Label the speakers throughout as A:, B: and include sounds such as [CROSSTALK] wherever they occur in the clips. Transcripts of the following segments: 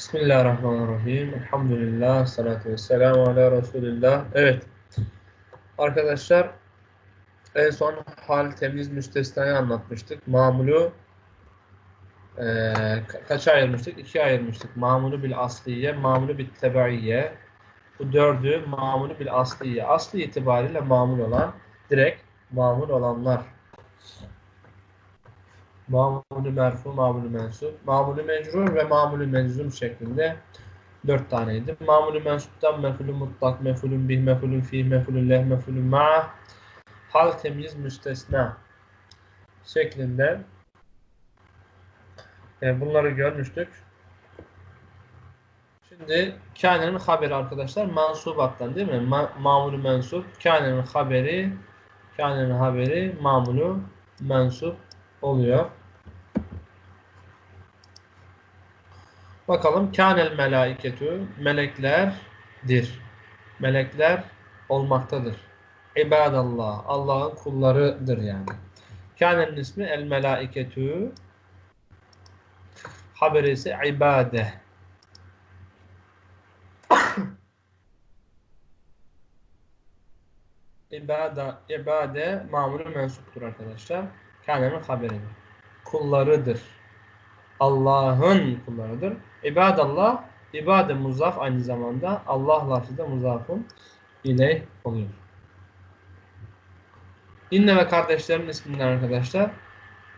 A: Bismillahirrahmanirrahim. Elhamdülillah. Salatu vesselamu ala Resulillah. Evet. Arkadaşlar en son hal temiz müstesnayı anlatmıştık. Mamulu e, ka- kaça ayırmıştık? İkiye ayırmıştık. Mamulu bil asliye, mamulu bil tebaiye. Bu dördü mamulu bil asliye. Asli itibariyle mamul olan, direkt mamul olanlar. Mamulü merfu, mamulü mensup, mamulü mecrur ve mamulü meczum şeklinde dört taneydi. Mamulü mensuptan mefulü mutlak, mefulün bih, mefulün fi, mefulün leh, mefulün ma'ah, hal temiz müstesna şeklinde e, bunları görmüştük. Şimdi kânenin haberi arkadaşlar mansubattan değil mi? Ma mamulü mensup, kânenin haberi, kânenin haberi mamulü mensup oluyor. Bakalım kânel melaiketü meleklerdir. Melekler olmaktadır. İbadallah. Allah'ın kullarıdır yani. Kânenin ismi el melaiketü haberi ise ibade. [COUGHS] İbade, ibade mamulü mensuptur arkadaşlar. Kânenin haberi. Kullarıdır. Allah'ın kullarıdır. İbadallah, ibade muzaf aynı zamanda Allah lafzı da muzafın ile oluyor. İnne ve kardeşlerin isminden arkadaşlar.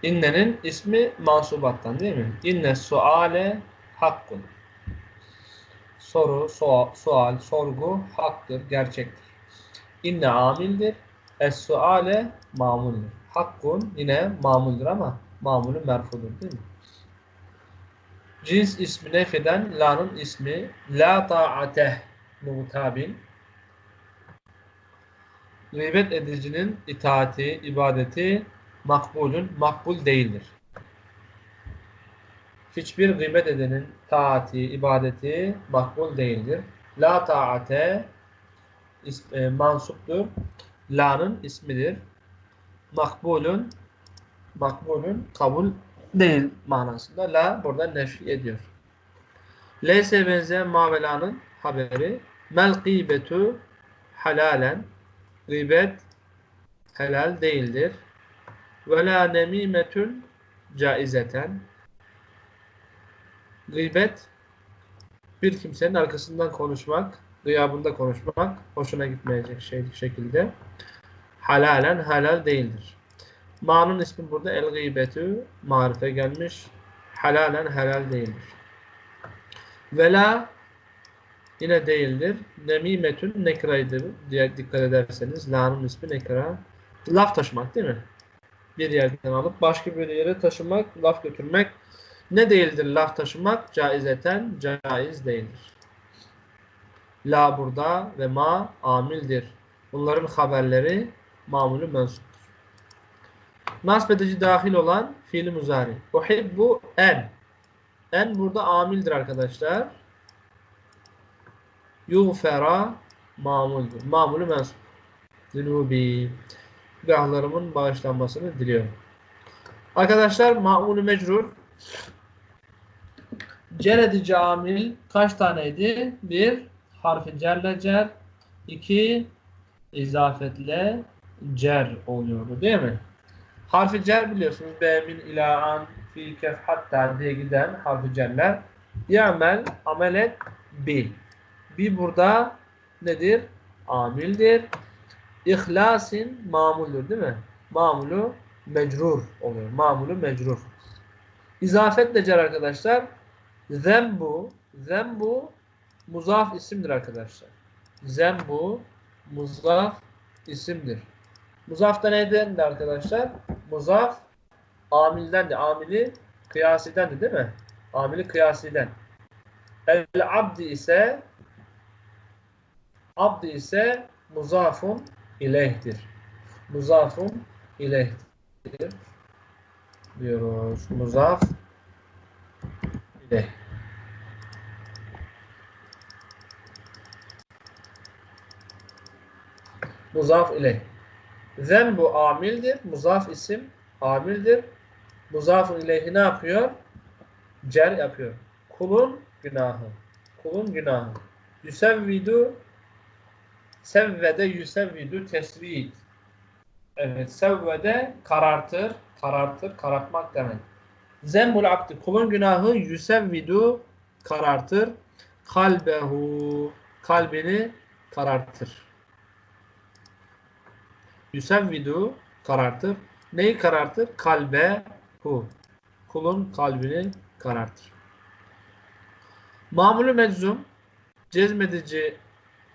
A: İnnenin ismi mansubattan değil mi? İnne suale hakkun. Soru, sual, sual, sorgu haktır, gerçektir. İnne amildir. Es suale mamuldür. Hakkun yine mamuldur ama mamulü merfudur değil mi? Cins ismi nefeden la'nın ismi la ta'ate mutabin gıybet edicinin itaati, ibadeti makbulün, makbul değildir. Hiçbir gıybet edenin taati, ibadeti makbul değildir. La ta'ate e, mansuptur. La'nın ismidir. Makbulün makbulün kabul değil manasında. La burada nefi ediyor. Leyse benzeyen mavelanın haberi mel gıybetu halalen gıybet helal değildir. Ve la nemimetün caizeten gıybet bir kimsenin arkasından konuşmak, gıyabında konuşmak hoşuna gitmeyecek şey, şekilde halalen helal değildir. Ma'nın ismi burada el gıybetü marife gelmiş. Halalen helal değildir. Vela yine değildir. Nemimetün nekraydır diye dikkat ederseniz. La'nın ismi nekra. Laf taşımak değil mi? Bir yerden alıp başka bir yere taşımak, laf götürmek. Ne değildir laf taşımak? Caizeten caiz değildir. La burada ve ma amildir. Bunların haberleri mamulü mensup. Nasb edici dahil olan fiili muzari. Uhibbu en. En burada amildir arkadaşlar. Yuğfera mamuldür. Mamulü mensup. Zinubi. Günahlarımın bağışlanmasını diliyorum. Arkadaşlar mamulü mecrur. Cer edici amil kaç taneydi? Bir, harfi cerle cer. İki, izafetle cer oluyordu değil mi? Harfi cer biliyorsunuz. Be min ila an fi kef hatta diye giden harfi cerler. Yamel amel et bil. Bir burada nedir? Amildir. İhlasin mamuldür değil mi? Mamulu mecrur oluyor. Mamulu mecrur. İzafetle cer arkadaşlar. Zembu. Zembu muzaf isimdir arkadaşlar. Zembu muzaf isimdir. Muzaf da neyden de arkadaşlar? Muzaf amilden de. Amili kıyasiden de değil mi? Amili kıyasiden. El abdi ise abdi ise muzafun ileyhtir. Muzafun ileyhtir. Diyoruz. Muzaf ileyh. Muzaf ileyh. Zen bu amildir. Muzaf isim amildir. Muzafın ileyhi ne yapıyor? Cer yapıyor. Kulun günahı. Kulun günahı. Yüsevvidu sevvede yüsevvidu tesvid. Evet, sevvede karartır, karartır, karartmak demek. Zembul abdi kulun günahı yüsevvidu karartır. Kalbehu kalbini karartır. Yüsevvidu karartır. Neyi karartır? Kalbehu. Kulun kalbini karartır. Mamulü meczum cezmedici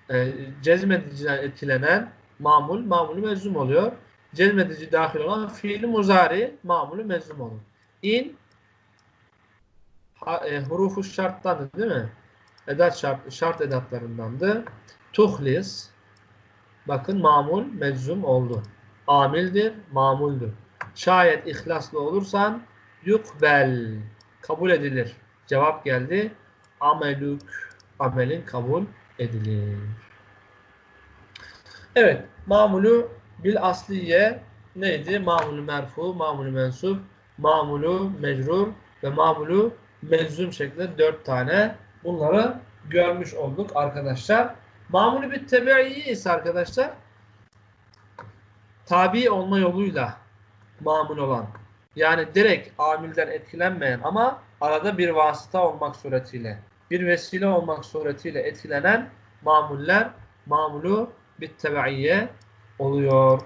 A: e, cezmediciden etkilenen mamul, mamulü meczum oluyor. Cezmedici dahil olan fiili muzari mamulü meczum olur. İn ha, e, hurufu şarttandı değil mi? Edat şart, şart edatlarındandı. Tuhlis bakın mamul meczum oldu. Amildir, mamuldür. Şayet ihlaslı olursan yukbel kabul edilir. Cevap geldi. Amelük amelin kabul edilir. Evet, mamulu bil asliye neydi? Mamulu merfu, mamulu mensup, mamulu mecrur ve mamulu meczum şeklinde dört tane bunları görmüş olduk arkadaşlar. Mamulu bir tebeiyyi ise arkadaşlar tabi olma yoluyla mamul olan yani direkt amilden etkilenmeyen ama arada bir vasıta olmak suretiyle bir vesile olmak suretiyle etkilenen mamuller mamulu bir tebeiyye oluyor.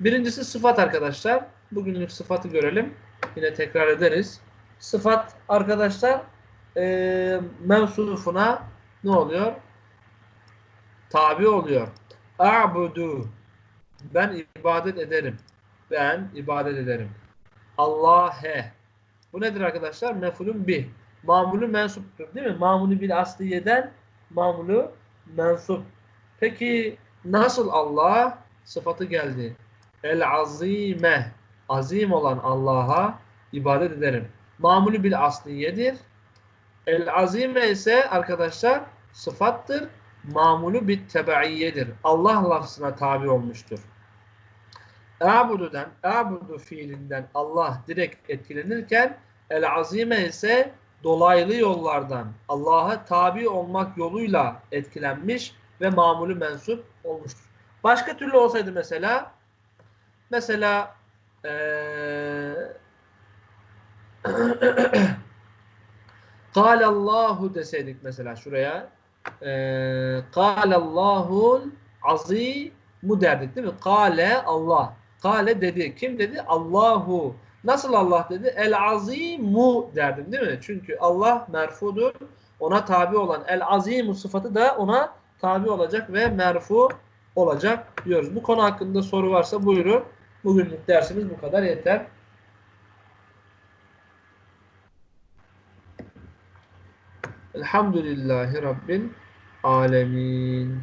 A: Birincisi sıfat arkadaşlar. Bugünlük sıfatı görelim. Yine tekrar ederiz. Sıfat arkadaşlar e, mevsufuna ne oluyor? Tabi oluyor. A'budu ben ibadet ederim. Ben ibadet ederim. Allah'e. Bu nedir arkadaşlar? Mefulun bih. Mamulü mensuptur değil mi? Mamulü bil asliyeden mamulü mensup. Peki nasıl Allah sıfatı geldi? El azime. Azim olan Allah'a ibadet ederim. Mamulü bil asliyedir. El azime ise arkadaşlar sıfattır. Mamulü bit tebaiyyedir. Allah lafzına tabi olmuştur. A'budu'dan, a'budu fiilinden Allah direkt etkilenirken el azime ise dolaylı yollardan Allah'a tabi olmak yoluyla etkilenmiş ve mamulü mensup olmuştur. Başka türlü olsaydı mesela mesela ee, [CLEARS THROAT] Allahu deseydik mesela şuraya ee, Allahu azimu derdik değil mi? Kale Allah. Kale dedi. Kim dedi? Allahu. Nasıl Allah dedi? El azimu derdim değil mi? Çünkü Allah merfudur. Ona tabi olan el azimu sıfatı da ona tabi olacak ve merfu olacak diyoruz. Bu konu hakkında soru varsa buyurun. Bugünlük dersimiz bu kadar yeter. Elhamdülillahi Rabbil alemin.